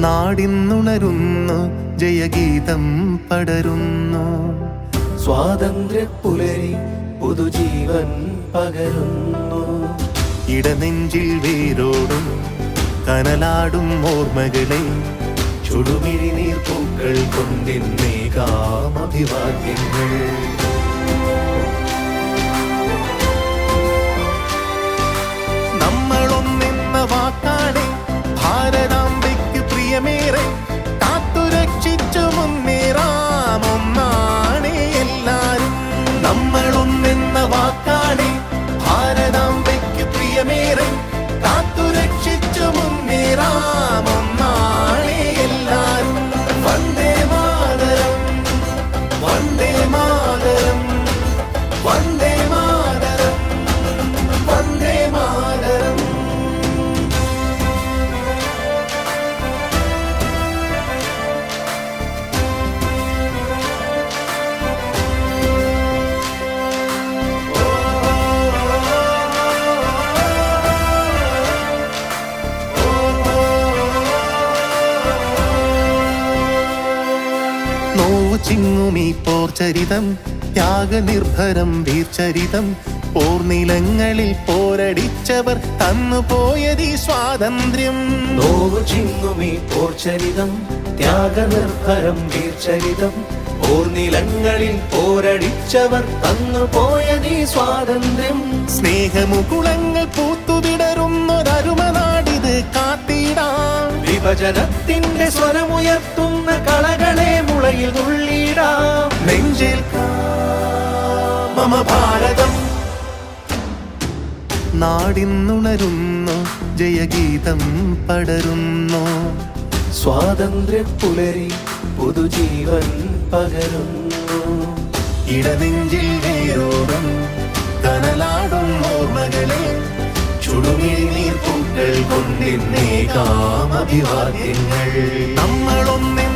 നാടിന്നുണരുന്നു ജയഗീതം പടരുന്നു. സ്വാതന്ത്ര്യ പുലരി പുതുജീവൻ പകരുന്നു. ഇടനെഞ്ചിൽ വേരോടും കനലാടും ഓർമ്മകളെ ചുടുമിഴി നീർപ്പൂക്കൾ കൊണ്ടിന്നേകാം നോവു ചിങ്ങുമീ പോർചരിതം ത്യാഗനിർഭരം വീർചരിതം പോർനിലങ്ങളിൽ പോരടിച്ചവർ തന്നുപോയതീ സ്വാതന്ത്ര്യം. നോവു ചിങ്ങുമീ പോർച്ചരിതം. ത്യാഗനിർഭരം വീർചരിതം പോർനിലങ്ങളിൽ പോരടിച്ചവർ തന്നു പോയതി സ്വാതന്ത്ര്യം. സ്നേഹമുകുളങ്ങൾ പൂത്തുവിടരുന്നൊരരുമനാടിത് കാത്തിടാം. വിഭജനത്തിന്റെ സ്വരമുയർത്തുന്ന കളകളെ മുളയിൽ നുള്ളിടാം നെഞ്ചിൽ മമ ഭാരതം. നാടിന്നുണരുന്നു ജയഗീതം പടരുന്നു. സ്വാതന്ത്ര്യ പുലരി പുതുജീവൻ പകരുന്നു. ഇടനെഞ്ചിൽ വേരോടും കനലാടും ഓർമ്മകളെ ചുടുമിഴി നീർപ്പൂക്കൾ കൊണ്ടിന്നേകാം അഭിവാദ്യങ്ങൾ നമ്മളൊന്നെന്ന